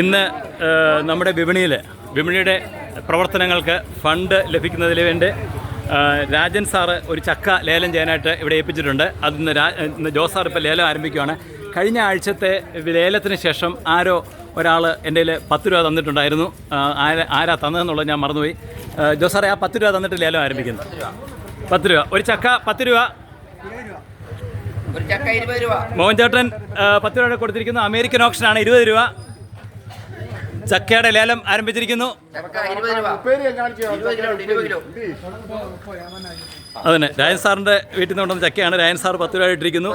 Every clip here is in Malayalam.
ഇന്ന് നമ്മുടെ വിപണിയിൽ വിപണിയുടെ പ്രവർത്തനങ്ങൾക്ക് ഫണ്ട് ലഭിക്കുന്നതിന് വേണ്ടി രാജൻ സാറ് ഒരു ചക്ക ലേലം ചെയ്യാനായിട്ട് ഇവിടെ ഏൽപ്പിച്ചിട്ടുണ്ട്. അത് ഇന്ന് രാ ഇന്ന് ജോസ് സാർ ഇപ്പോൾ ലേലം ആരംഭിക്കുകയാണ് കഴിഞ്ഞ ആഴ്ചത്തെ ലേലത്തിന് ശേഷം ആരോ ഒരാൾ എന്റെ കയ്യിൽ പത്ത് രൂപ തന്നിട്ടുണ്ടായിരുന്നു. ആരാ ആരാ തന്നതെന്നുള്ളത് ഞാൻ മറന്നുപോയി. ജോസ് സാറേ ആ പത്ത് രൂപ തന്നിട്ട് ലേലം ആരംഭിക്കുന്നു. പത്ത് രൂപ. ഒരു ചക്ക പത്ത് രൂപ. ഒരു ചക്ക ഇരുപത് രൂപ. മോഹൻ ചേട്ടൻ ആ, പത്ത് രൂപയുടെ കൊടുത്തിരിക്കുന്നു. അമേരിക്കൻ ഓപ്ഷനാണ് ഇരുപത് രൂപ. ചക്കയുടെ ലേലം ആരംഭിച്ചിരിക്കുന്നു. അതന്നെ രായൻ സാറിന്റെ വീട്ടിൽ നിന്ന് കൊണ്ടുവന്ന ചക്കയാണ്. രായൻ സാർ പത്ത് രൂപ ഇട്ടിരിക്കുന്നു.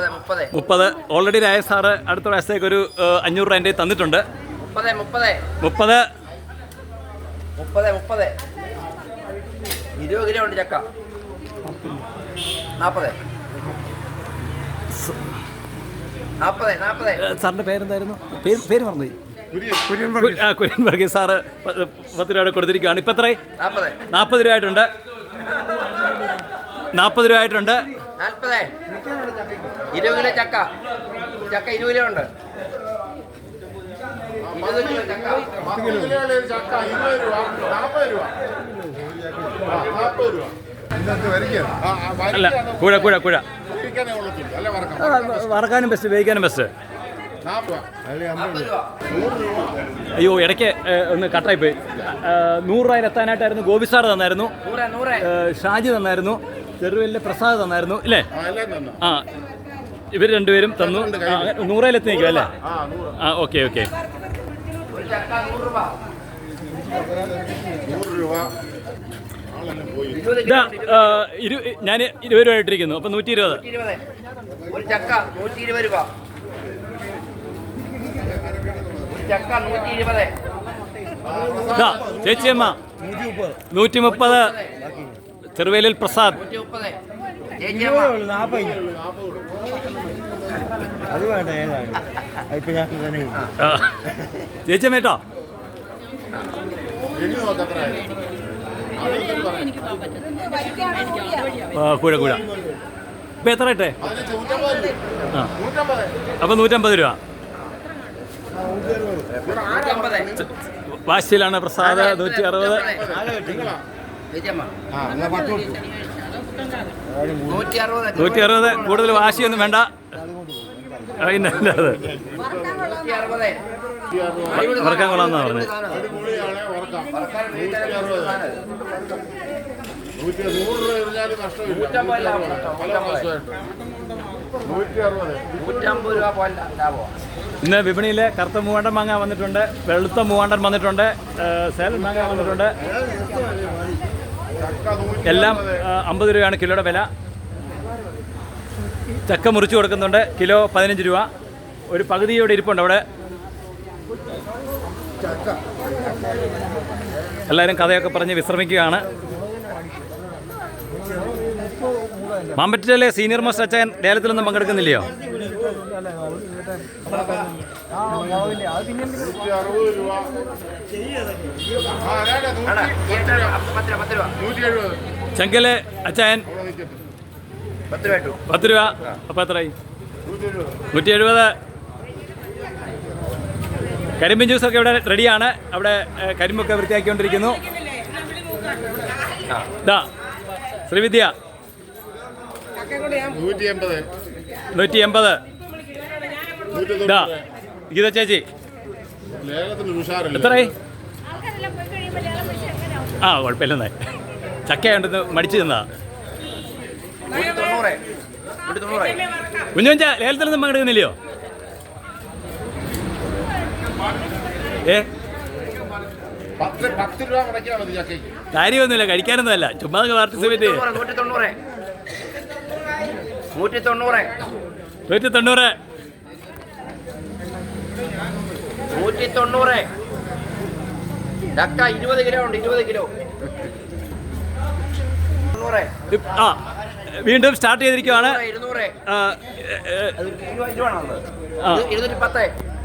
മുപ്പത്. ഓൾറെഡി രായൻ സാറ് അടുത്ത പ്രാവശ്യത്തേക്ക് ഒരു അഞ്ഞൂറ് രൂപ എന്റെ തന്നിട്ടുണ്ട്. മുപ്പത്. മുപ്പത്. മുപ്പത് മുപ്പത് മുപ്പത് ഇരുപത് കിലോ ഉണ്ട് ചക്ക നാൽപ്പത് നാൽപ്പത് നാൽപ്പത് ആ, സാറിന്റെ പേരെന്തായിരുന്നു? പേര് ആ കുര്യൻ വർഗീസ്. സാറ് പത്ത് രൂപ കൊടുത്തിരിക്കുകയാണ്. ഇപ്പം എത്ര നാൽപ്പത് രൂപ ആയിട്ടുണ്ട് നാൽപ്പത് രൂപ ആയിട്ടുണ്ട് ഇരുപത് കിലോ ചക്ക. ചക്ക ഇരുപത് കിലോ ഉണ്ട്. അല്ല കുഴ കുഴ കുഴ. വറക്കാനും ബെസ്റ്റ് വേവിക്കാനും ബെസ്റ്റ് അയ്യോ ഇടയ്ക്ക് ഒന്ന് കട്ടായി പോയി. ആ, നൂറ് രൂപയിൽ എത്താനായിട്ടായിരുന്നു ഗോപി സാർ തന്നായിരുന്നു. ഷാജി തന്നായിരുന്നു. ചെറുവല്ലിലെ പ്രസാദ് തന്നായിരുന്നു അല്ലേ ആ, ഇവർ രണ്ടുപേരും തന്നു. നൂറയിൽ എത്തി നിൽക്കും അല്ലേ? ആ, ഓക്കെ ഓക്കെ. ഒരു ചക്ക നൂറ് രൂപ. നൂറ് രൂപ. ആളെല്ലാം പോയി. ഇരുപത് ഇതാ ഇരു ഞാൻ ഇരുപത് രൂപ ഇട്ടിരിക്കുന്നു. അപ്പം നൂറ്റി ഇരുപത്. നൂറ്റി ഇരുപത്. ഒരു ചക്ക നൂറ്റി ഇരുപത് രൂപ ഒരു ചക്ക നൂറ്റി ഇരുപത് ഇതാ ചേച്ചിയമ്മ നൂറ്റി മുപ്പത് ചെറുവേലിൽ പ്രസാദ്. ചേച്ചിയമ്മ. കേട്ടോ? കൂടെ കൂടെ. ഇപ്പൊ കൂഴ കൂഴ എത്ര ഇട്ടേ. ആ. അപ്പം നൂറ്റമ്പത് രൂപ. വാശിയിലാണ് പ്രസാദ് നൂറ്റി അറുപത്. നൂറ്റി അറുപത്. കൂടുതൽ വാശിയൊന്നും വേണ്ട. ആ, ഇല്ല ഇല്ല അത്. നൂറ്റി അറുപത് വറക്കാൻ കൊള്ളാമെന്നാ പറഞ്ഞത് നൂറ് രൂപ നഷ്ടമില്ല. പല പ്രാവശ്യമായിട്ട്. ഇന്ന് വിപണിയിൽ കറുത്ത മൂവാണ്ടൻ മാങ്ങ വന്നിട്ടുണ്ട് വെളുത്ത മൂവാണ്ടൻ വന്നിട്ടുണ്ട് സെൽ മാങ്ങ വന്നിട്ടുണ്ട്. എല്ലാം അമ്പത് രൂപയാണ് കിലോയുടെ വില. ചക്ക മുറിച്ചു കൊടുക്കുന്നുണ്ട് കിലോ പതിനഞ്ച് രൂപ. ഒരു പകുതിയോടെ ഇരിപ്പുണ്ട് അവിടെ. എല്ലാവരും കഥയൊക്കെ പറഞ്ഞ് വിശ്രമിക്കുകയാണ്. മാമ്പറ്റിലെ സീനിയർ മോസ്റ്റ് അച്ഛൻ ലേലത്തിലൊന്നും പങ്കെടുക്കുന്നില്ലയോ. ചെങ്കൽ അച്ഛൻ പത്ത് രൂപ. അപ്പോൾ എത്രയായി നൂറ്റി എഴുപത്. കരിമ്പൻ ജ്യൂസ് കരിമ്പിൻ ജ്യൂസൊക്കെ ഇവിടെ റെഡിയാണ്. അവിടെ കരിമ്പൊക്കെ വൃത്തിയാക്കിക്കൊണ്ടിരിക്കുന്നു. ഇതാ ശ്രീവിദ്യ. നൂറ്റി എൺപത്. ഇതാ ഗീത ചേച്ചി. എത്രയായി? ആ കുഴപ്പമില്ലെന്നേ. ചക്കയുണ്ടെന്ന് മടിച്ചു തന്നതാ ലേലത്തിൽ നിന്ന് ലേലത്തിലൊന്നും പങ്കെടുക്കുന്നില്ലയോ? ഏ? കാര്യമൊന്നുമില്ല കഴിക്കാനൊന്നുമല്ല. ചുമ്മാ പാർട്ടിസിപ്പേറ്റ് നൂറ്റി തൊണ്ണൂറ് നൂറ്റി തൊണ്ണൂറ് നൂറ്റി തൊണ്ണൂറ് ചക്ക ഇരുപത് കിലോ ഉണ്ട് ഇരുപത് കിലോ. ആ വീണ്ടും സ്റ്റാർട്ട് ചെയ്തിരിക്കുവാണ്.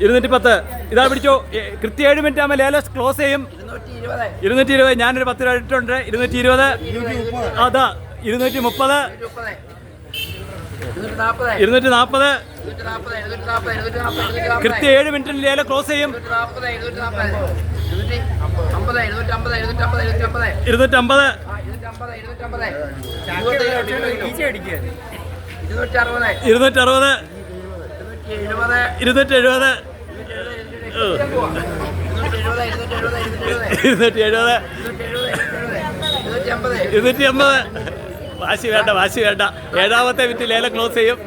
ഇരുന്നൂറ്റി പത്ത് ഇതാ പിടിച്ചോ കൃത്യ ഏഴ് മിനിറ്റ് ആകുമ്പോൾ ലേലസ് ക്ലോസ് ചെയ്യും. ഇരുന്നൂറ്റി ഇരുപത് ഞാനൊരു പത്ത് രൂപ ഇട്ടിട്ടുണ്ട്. ഇരുന്നൂറ്റി ഇരുപത് അതാ ഇരുന്നൂറ്റി മുപ്പത് ഇരുന്നൂറ്റി നാൽപ്പത് കൃത്യ ഏഴ് മിനിറ്റിന് ലേലം ക്ലോസ് ചെയ്യും. ഇരുന്നൂറ്റമ്പത് ഇരുന്നൂറ്റി അറുപത് ഇരുന്നൂറ്റി എഴുപത് ഇരുന്നൂറ്റി എഴുപത് ഇരുന്നൂറ്റി അമ്പത് വാശി വേണ്ട വാശി വേണ്ട. ഏഴാമത്തെ മിനിറ്റ് ലേലം ക്ലോസ് ചെയ്യും.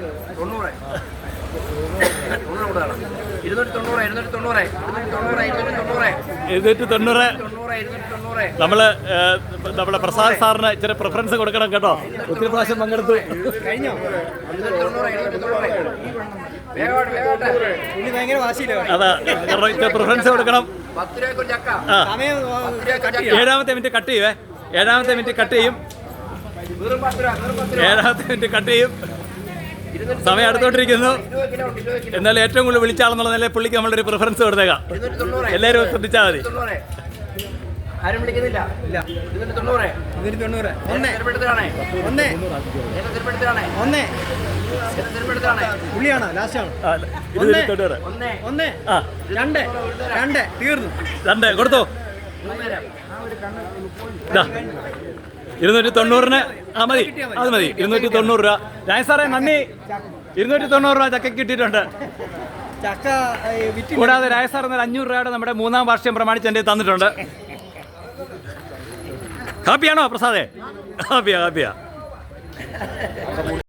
എഴുന്നൂറ്റി തൊണ്ണൂറ് നമ്മൾ നമ്മുടെ പ്രസാദ് സാറിന് ഇച്ചിരി പ്രിഫറൻസ് കൊടുക്കണം കേട്ടോ. ഒത്തിരി പ്രാവശ്യം പങ്കെടുത്തു. അതാ കാരണം ഇച്ചിരി പ്രിഫറൻസ് കൊടുക്കണം. പത്ത് രൂപയ്ക്ക് ഒരു ചക്ക. ആ. സമയം രൂപയ്ക്ക് ചക്ക. ഏഴാമത്തെ മിനിറ്റ് കട്ട് ചെയ്യുവേ ഏഴാമത്തെ മിനിറ്റ് കട്ട് ചെയ്യും. ഏഴാമത്തെ മിനിറ്റ് കട്ട് ചെയ്യും. സമയം അടുത്തോണ്ടിരിക്കുന്നു എന്നാൽ ഏറ്റവും കൂടുതൽ വിളിച്ചാളെന്നുള്ള നിലയിൽ പുള്ളിക്ക് നമ്മളൊരു പ്രിഫറൻസ് കൊടുത്തേക്കാം. എല്ലാവരും ശ്രദ്ധിച്ചാൽ മതി. ആരും വിളിക്കുന്നില്ല. ഇല്ല. ഇരുന്നൂറ്റി തൊണ്ണൂറ് ഇരുന്നൂറ്റി തൊണ്ണൂറ്. ഒന്ന്. ലാസ്റ്റ് ആണ്? ഒന്ന്. ഒന്ന്. രണ്ട്. രണ്ട്. തീർന്നു. രണ്ട്. കൊടുത്തോ. ഇരുന്നൂറ്റി തൊണ്ണൂറിന് ആ മതി. അത് മതി. ഇരുന്നൂറ്റി തൊണ്ണൂറ് രൂപ. ഞാൻ സാറേ നന്ദി. ഇരുന്നൂറ്റി തൊണ്ണൂറ് രൂപ ചക്ക കിട്ടിയിട്ടുണ്ട്. കൂടാതെ രായ സാർ എന്നൊരു അഞ്ഞൂറ് രൂപയുടെ നമ്മുടെ മൂന്നാം വാർഷികം പ്രമാണിച്ച് എന്റെ തന്നിട്ടുണ്ട്. ഹാപ്പിയാണോ പ്രസാദേ? ഹാപ്പിയാ ഹാപ്പിയാ